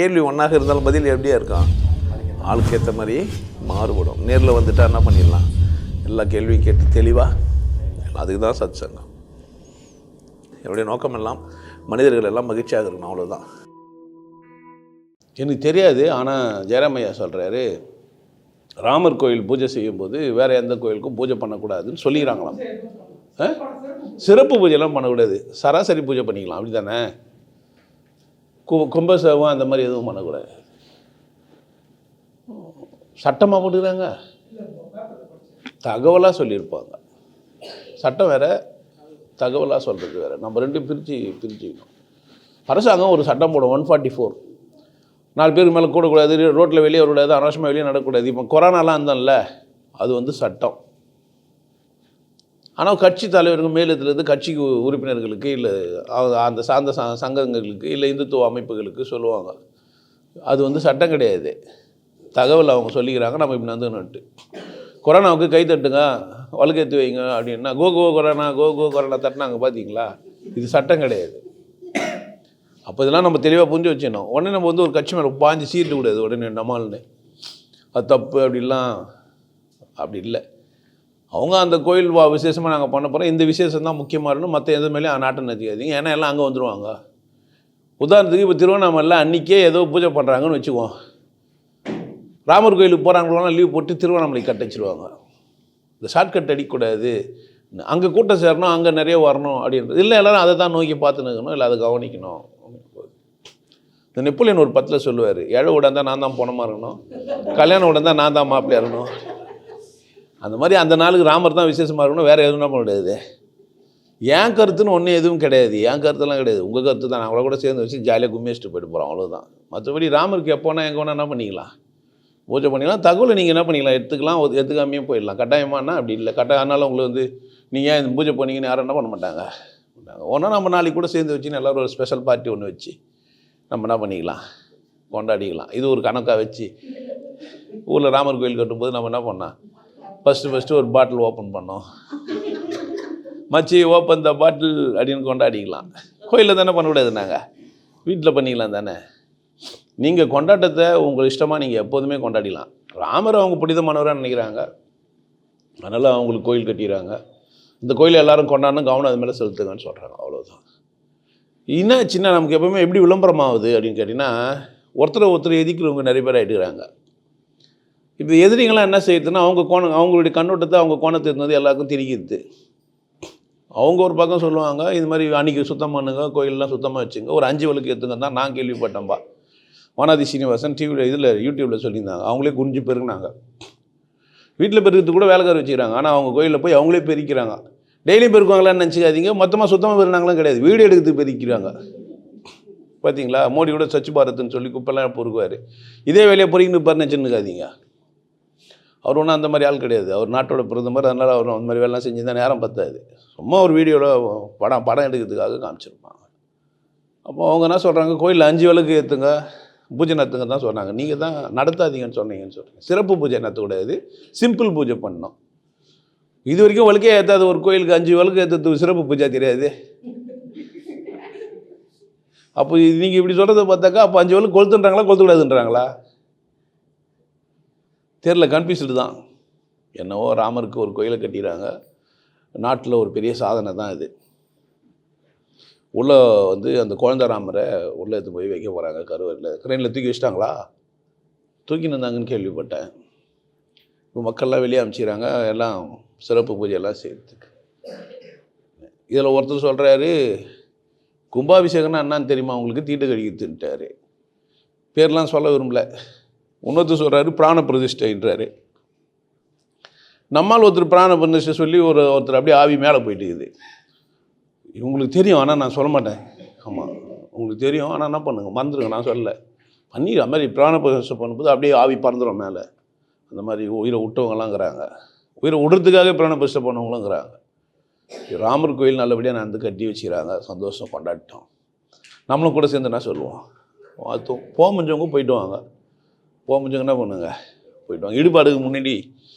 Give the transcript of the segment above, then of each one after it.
கேள்வி ஒன்றாக இருந்தாலும் பதில் எப்படியா இருக்கும்? ஆளுக்கு ஏற்ற மாதிரி மாறுபடும். நேரில் வந்துட்டால் என்ன பண்ணிடலாம்? எல்லா கேள்வியும் கேட்டு தெளிவாக அதுக்கு தான் சத் சங்கம் என்னுடைய நோக்கம் எல்லாம் மனிதர்கள் எல்லாம் மகிழ்ச்சியாக இருக்கணும் அவ்வளோதான் எனக்கு தெரியாது ஆனால் ஜெயராமையா சொல்கிறாரு ராமர் கோயில் பூஜை செய்யும்போது வேறு எந்த கோயிலுக்கும் பூஜை பண்ணக்கூடாதுன்னு சொல்லிக்கிறாங்களாம். ஆ? சிறப்பு பூஜைலாம் பண்ணக்கூடாது. சராசரி பூஜை பண்ணிக்கலாம் அப்படி தானே கு கும்பசேவம் அந்த மாதிரி எதுவும் பண்ணக்கூடாது. சட்டமாக போட்டுக்கிறாங்க. தகவலாக சொல்லியிருப்பாங்க. சட்டம் வேறு தகவலாக சொல்கிறது வேறு. நம்ம ரெண்டும் பிரித்து பிரிச்சுக்கணும். அரசாங்கம் ஒரு சட்டம் போடும் ஒன் ஃபார்ட்டி ஃபோர் நாலு பேருக்கு மேலே கூடக்கூடாது ரோட்டில் வெளியே வரக்கூடாது அனாவசியமாக வெளியே நடக்கக்கூடாது. இப்போ கொரோனாலாம் இருந்தோம்ல அது வந்து சட்டம். ஆனால் கட்சி தலைவர்கள் மேலத்துலேருந்து கட்சி உறுப்பினர்களுக்கு இல்லை அந்த சார்ந்த ச சங்கங்களுக்கு இல்லை இந்துத்துவ அமைப்புகளுக்கு சொல்லுவாங்க. அது வந்து சட்டம் கிடையாது. தகவல் அவங்க சொல்லிக்கிறாங்க நம்ம இப்படி வந்துன்னுட்டு கொரோனாவுக்கு கை தட்டுங்க வலுக்கேற்றி வைங்க அப்படின்னா கோ கோ கொரோனா கோ கோ கொரோனா தட்டினாங்க பார்த்தீங்களா இது சட்டம் கிடையாது. அப்போ இதெல்லாம் நம்ம தெளிவாக புரிஞ்சு வச்சிடணும் உடனே நம்ம வந்து ஒரு கட்சி மேலே பாஞ்சு சீட்டு கூடாது உடனே நம்மால்னு அது தப்பு அப்படிலாம் அப்படி இல்லை. அவங்க அந்த கோயில் வா விசேஷமாக நாங்கள் பண்ண போகிறோம் இந்த விசேஷம் தான் முக்கியமாக இருக்கணும். மற்ற எது மேலேயும் நாட்டம் நதிக்காதீங்க ஏன்னா எல்லாம் அங்கே வந்துடுவாங்க உதாரணத்துக்கு இப்போ திருவண்ணாமலை அன்றைக்கே ஏதோ பூஜை பண்ணுறாங்கன்னு வச்சுக்குவோம். ராமர் கோயிலுக்கு போகிறாங்களோலாம் லீவ் போட்டு திருவண்ணாமலை கட்டச்சிருவாங்க இந்த ஷார்ட்கட் அடிக்கக்கூடாது. அங்கே கூட்டம் சேரணும் அங்கே நிறைய வரணும் அப்படின்றது. இல்லை எல்லோரும் அதை தான் நோக்கி பார்த்துன்னு இருக்கணும். இல்லை அதை கவனிக்கணும். இந்த நெப்போலியன் ஒரு பத்தில் சொல்லுவார் ஏழை உடந்தா நான் தான் போனமாக இருக்கணும். கல்யாணம் உடந்தா நான் தான் மாப்பிள்ளையா இருக்கணும் அந்த மாதிரி அந்த நாளுக்கு ராமர் தான் விசேஷமாக இருக்கணும் வேறு எதுவும் பண்ண முடியாது. என் கருத்துன்னு ஒன்றும் எதுவும் கிடையாது. என் கருத்துலாம் கிடையாது. உங்கள் கருத்து தான். அவங்கள கூட சேர்ந்து வச்சு ஜாலியாக கும்மிச்சிட்டு போயிட்டு போகிறோம் அவ்வளோதான் மற்றபடி ராமருக்கு எப்போனா எங்கே வேணால் என்ன பண்ணிக்கலாம். பூஜை பண்ணிக்கலாம். தகவலை நீங்கள் என்ன பண்ணிக்கலாம்? எடுத்துக்கலாம். எடுத்துக்காமையும் போயிடலாம். கட்டாயமானா அப்படி இல்லை. கட்டாயம் ஆனாலும் உங்களுக்கு வந்து நீங்கள் ஏன் இந்த பூஜை பண்ணிங்கன்னு யாரும் என்ன பண்ண மாட்டாங்க? ஒன்றா நம்ம நாளைக்கு கூட சேர்ந்து வச்சு எல்லோரும் ஒரு ஸ்பெஷல் பார்ட்டி ஒன்று வச்சு நம்ம என்ன பண்ணிக்கலாம்? கொண்டாடிக்கலாம். இது ஒரு கணக்காக வச்சு ஊரில் ராமர் கோயில் கட்டும்போது நம்ம என்ன பண்ணால் ஃபஸ்ட்டு ஃபஸ்ட்டு ஒரு பாட்டில் ஓப்பன் பண்ணோம். மச்சி ஓப்பன் த பாட்டில் அப்படின்னு கொண்டாடிக்கலாம். கோயிலில் தானே பண்ணக்கூடாது நாங்கள் வீட்டில் பண்ணிக்கலாம் தானே? நீங்கள் கொண்டாட்டத்தை உங்களுக்கு இஷ்டமாக நீங்கள் எப்போதுமே கொண்டாடிக்கலாம் ராமர் அவங்க புனிதமானவராக நினைக்கிறாங்க. அதனால் அவங்களுக்கு கோயில் கட்டிடுறாங்க. இந்த கோயில் எல்லாரும் கொண்டாடணும் கவனம் அது மேலே செலுத்துங்கன்னு சொல்கிறாங்க அவ்வளோதான் என்ன சின்ன நமக்கு எப்பவுமே எப்படி விளம்பரம் ஆகுது அப்படின்னு கேட்டிங்கன்னா ஒருத்தரை ஒருத்தர் எதிக்கிறவங்க நிறைய பேர் ஆகிட்டுக்கிறாங்க இப்போ எதிரிங்களாம் என்ன செய்யுதுன்னா அவங்க கோணம் அவங்களுடைய கண்ணோட்டத்தை அவங்க கோணத்தை இருந்தது எல்லாருக்கும் திரிக்குது அவங்க ஒரு பக்கம் சொல்லுவாங்க இது மாதிரி அன்றைக்கி சுத்தம் பண்ணுங்க கோயிலெலாம் சுத்தமாக வச்சுங்க. ஒரு அஞ்சு விளக்கு ஏற்றுங்க தான் நான் கேள்விப்பட்டேன்பா. வானாதி சீனிவாசன் டிவியில் இதில் யூடியூப்பில் சொல்லியிருந்தாங்க. அவங்களே குறிஞ்சு பெருங்கினாங்க வீட்டில் பெருக்கிறது கூட வேலைக்கார வச்சுக்கிறாங்க. ஆனால் அவங்க கோயிலில் போய் அவங்களே பெருக்கிறாங்க. டெய்லியும் பெருக்குவாங்களான்னு நினச்சிக்காதீங்க. மொத்தமாக சுத்தமாக பெருனாங்களும் கிடையாது. வீடியோ எடுக்கிறது பெருக்கிறாங்க. பார்த்தீங்களா மோடி கூட ஸ்வச் பாரத்னு சொல்லி குப்பெல்லாம் பொறுக்குவார். இதே வேலையை பொறுக்கின்னு பாருன்னு வச்சுருக்காதீங்க அவர் ஒன்றும் அந்த மாதிரி ஆள் கிடையாது. அவர் நாட்டோட பிரதமர் அதனால் அவர் அந்த மாதிரி வேலைலாம் செஞ்சு தான் நேரம் பத்தாது. சும்மா ஒரு வீடியோவில் படம் படம் எடுக்கிறதுக்காக காமிச்சிருப்பாங்க அப்போ அவங்க என்ன சொல்கிறாங்க கோயிலில் அஞ்சு விளக்கு ஏற்றுங்க பூஜை நடத்துங்க தான் சொன்னாங்க. நீங்கள் தான் நடத்தாதீங்கன்னு சொன்னீங்கன்னு சொல்கிறீங்க சிறப்பு பூஜை நடத்தக்கூடாது சிம்பிள் பூஜை பண்ணணும். இது வரைக்கும் விளக்கே ஏற்றாத ஒரு கோயிலுக்கு அஞ்சு விளக்கு ஏற்றுறதுக்கு சிறப்பு பூஜை தெரியாது. அப்போ நீங்கள் இப்படி சொல்கிறத பார்த்தாக்கா அப்போ அஞ்சு விளக்கு கொளுத்துன்றாங்களா கொளுத்துக்கூடாதுன்றாங்களா? தெருல கன்ஃபியூஸ்டு தான். என்னவோ ராமருக்கு ஒரு கோயிலை கட்டிடுறாங்க. நாட்டில் ஒரு பெரிய சாதனை தான் இது. உள்ளே வந்து அந்த குழந்தை ராமரை உள்ளே எடுத்து போய் வைக்க போகிறாங்க கருவறையில். கிரெயினில் தூக்கி வச்சிட்டாங்களா? தூக்கின்னு நின்றாங்கன்னு கேள்விப்பட்டேன். இப்போ மக்கள்லாம் வெளியே அனுப்பிச்சிக்கிறாங்க. எல்லாம் சிறப்பு பூஜையெல்லாம் செய்யறதுக்கு. இதில் ஒருத்தர் சொல்கிறாரு கும்பாபிஷேகம்னா என்னன்னு தெரியுமா? உங்களுக்கு தீட்டு கழிக்கிறதுன்ட்டாரு பேர்லாம் சொல்ல விரும்பல. இன்னொருத்தர் சொல்கிறாரு பிராண பிரதிஷ்டைன்றாரு. நம்மால் ஒருத்தர் பிராண பிரதிஷ்டை சொல்லி ஒரு ஒருத்தர் அப்படியே ஆவி மேலே போயிட்டு இருக்குது இவங்களுக்கு தெரியும் ஆனால் நான் சொல்ல மாட்டேன். ஆமாம் உங்களுக்கு தெரியும் ஆனால் என்ன பண்ணுங்க? மறந்துடுங்க நான் சொல்லலை. பண்ணி அது மாதிரி பிராண பிரதிஷ்டை பண்ணும்போது அப்படியே ஆவி பறந்துடும் மேலே. அந்த மாதிரி உயிரை விட்டவங்களாங்கிறாங்க. உயிரை விடுறதுக்காக பிராண பிரதிஷ்டை பண்ணவங்களுங்கிறாங்க. ராமர் கோயில் நல்லபடியாக நடந்து கட்டி வச்சுக்கிறாங்க. சந்தோஷம் கொண்டாடிட்டோம் நம்மளும் கூட சேர்ந்து என்ன சொல்லுவோம்? அது போக முடிஞ்சவங்க போயிட்டு வாங்க. போக முடிஞ்சவங்க என்ன பண்ணுங்க? போயிட்டு வாங்க. இடிபாடுக்கு முன்னாடி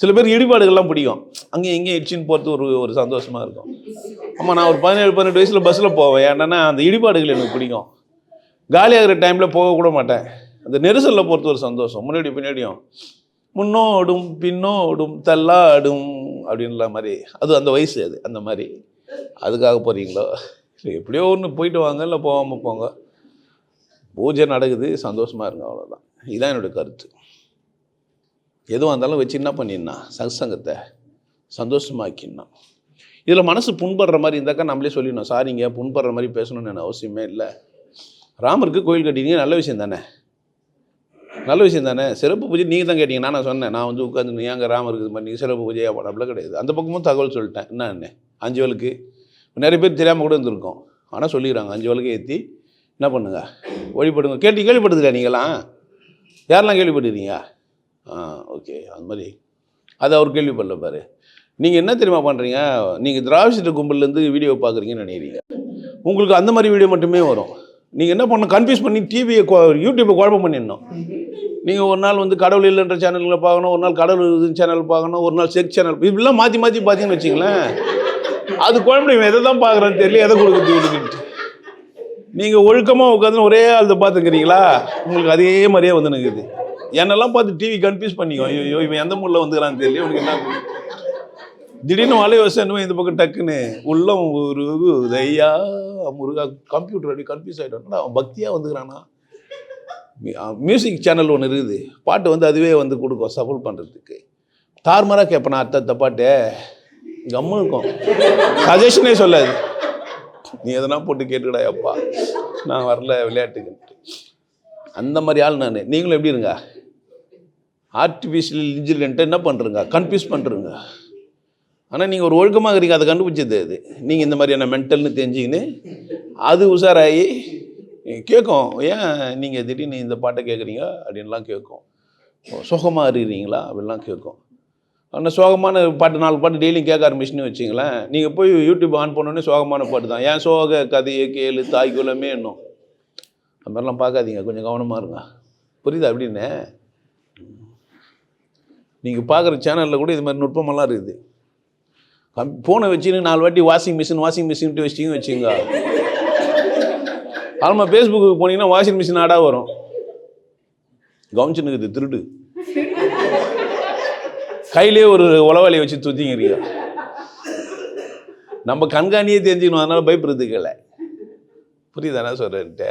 சில பேருக்கு இடிபாடுகள்லாம் பிடிக்கும். அங்கேயும் இங்கேயும் இடிச்சின்னு போகிறது ஒரு ஒரு சந்தோஷமாக இருக்கும். ஆமாம் நான் ஒரு பதினேழு பதினெட்டு வயசில் பஸ்ஸில் போவேன். ஏன்னா அந்த இடிபாடுகள் எனக்கு பிடிக்கும். காலியாகிற டைமில் போகக்கூட மாட்டேன். அந்த நெரிசலில் போகிறது ஒரு சந்தோஷம். முன்னாடி பின்னாடியும். முன்னோடும் பின்னோடும் தள்ளாடும் அப்படின்ற மாதிரி. அது அந்த வயசு அது அந்த மாதிரி. அதுக்காக போகிறீங்களோ இல்லை எப்படியோ ஒன்று போயிட்டு வாங்க இல்லை போகாமல் போங்க. பூஜை நடக்குது சந்தோஷமாக இருங்க அவ்வளோதான் இதுதான் என்னோடய கருத்து. எதுவாக இருந்தாலும் வச்சு என்ன பண்ணிடணும் சத்சங்கத்தை சந்தோஷமாக்கினா இதில் மனசு புண்படுற மாதிரி இருந்தாக்கா நம்மளே சொல்லிடணும். சாரிங்க புண்படுற மாதிரி பேசணும்னு எனக்கு அவசியமே இல்லை. ராமருக்கு கோயில் கட்டினீங்க நல்ல விஷயம் தானே? நல்ல விஷயம் தானே? சிறப்பு பூஜை நீங்கள் தான் கேட்டிங்க நான் சொன்னேன். நான் வந்து உட்காந்து ஏங்க ராமருக்கு இது பண்ணி சிறப்பு பூஜையாக போடாமல் கிடையாது. அந்த பக்கமும் தகவல் சொல்லிட்டேன். என்ன என்ன? அஞ்சு வலுக்கு. நிறைய பேர் தெரியாமல் கூட இருந்திருக்கோம். ஆனால் சொல்லிக்கிறாங்க. அஞ்சு வலுக்கு ஏற்றி என்ன பண்ணுங்க? வழிபடுங்க. கேட்டு கேள்விப்படுதுல நீங்களாம் யாரெல்லாம் கேள்விப்பட்டிருக்கீங்க? ஆ ஓகே அந்த மாதிரி. அது அவர் கேள்விப்படல பாரு. நீங்கள் என்ன தெரியுமா பண்ணுறீங்க நீங்கள் திராவிட கும்பல்லேருந்து வீடியோ பார்க்குறீங்கன்னு நினைக்கிறீங்க. உங்களுக்கு அந்த மாதிரி வீடியோ மட்டுமே வரும். நீங்கள் என்ன பண்ணணும்? கன்ஃபியூஸ் பண்ணி டிவியை யூடியூப்பை குழப்பம் பண்ணிடணும். நீங்கள் ஒரு நாள் வந்து கடவுள் இல்லைன்ற சேனலில் பார்க்கணும் ஒரு நாள் கடவுள் இது சேனல் பார்க்கணும் ஒரு நாள் செக் சேனல் இப்படிலாம் மாற்றி மாற்றி பார்த்தீங்கன்னு வச்சிங்களேன் அது குழம்பு இவன் எதை தான் பார்க்குறான்னு தெரியல எதை கொடுக்குறது நீங்கள் ஒழுக்கமாக உட்காந்து ஒரே ஆள் பார்த்துக்கிறீங்களா? உங்களுக்கு அதே மாதிரியே வந்து நிற்குது என்னெல்லாம் பார்த்து டிவி கன்ஃபியூஸ் பண்ணிக்கோ. ஐயோ இவன் எந்த மூலில் வந்துக்கிறான்னு தெரியல உனக்கு என்ன திடீர்னு வலை வசனம் இந்த பக்கம் டக்குன்னு உள்ளம் ஒரு தையா முருகா கம்ப்யூட்டர் அப்படி கன்ஃபியூஸ் ஆகிட்டோம்னா அவன் பக்தியாக வந்துக்கிறானா? மியூசிக் சேனல் ஒன்று இருக்குது. பாட்டு வந்து அதுவே வந்து கொடுக்கும் சஃபல் பண்ணுறதுக்கு தார்மராக கேட்பேன் அத்தை அத்தை பாட்டு. கம்மு இருக்கும். சஜஷனே சொல்லாது. நீ எதனா போட்டு கேட்டுக்கடா அப்பா. நான் வரல விளையாட்டுக்கு. அந்த மாதிரி ஆள் நான். நீங்களும் எப்படி இருங்க? ஆர்டிஃபிஷியல் இன்டெலிஜென்ட்டை என்ன பண்ணுறங்க கன்ஃபியூஸ் பண்ணுறங்க ஆனால் நீங்கள் ஒரு ஒழுக்கமாக இருக்கிறீங்க அதை கண்டுபிடிச்சது அது. நீங்கள் இந்த மாதிரியான மென்டல்னு தெரிஞ்சிங்கன்னு அது உஷாராகி கேட்கும் ஏன் நீங்கள் திடீர்னு இந்த பாட்டை கேட்குறீங்க அப்படின்லாம் கேட்கும் சுகமாக இருக்கிறீங்களா? அப்படின்லாம் கேட்கும் ஆனால் சோகமான பாட்டு நாலு பாட்டு டெய்லியும் கேட்க ஆரம்பிச்சுன்னு வச்சிங்களேன். நீங்கள் போய் யூடியூப் ஆன் பண்ணோன்னே சோகமான பாட்டு தான். ஏன் சோக கதையை கேளு தாய் குலமே என்னும். அது மாதிரிலாம் பார்க்காதீங்க. கொஞ்சம் கவனமாக இருங்க. புரியுதா அப்படின்னு? நீங்கள் பார்க்குற சேனலில் கூட இது மாதிரி நுட்பமெல்லாம் இருக்குது. கம் ஃபோனை வச்சுன்னு நாலு வாட்டி வாஷிங் மிஷின் வாஷிங் மிஷின்ட்டு வச்சிங்க. வச்சுங்க ஆல்மா ஃபேஸ்புக்கு போனீங்கன்னா வாஷிங் மிஷின் ஆடாக வரும். கவனிச்சுன்னு இருக்குது திருடு. கையிலே ஒரு உளவாளியை வச்சு தூத்திங்கிறீங்க நம்ம கண்காணியே தெரிஞ்சுக்கணும் அதனால பயப்படுறதுக்கு இல்லை. புரியுதானே சொல்கிறேன்ட்டு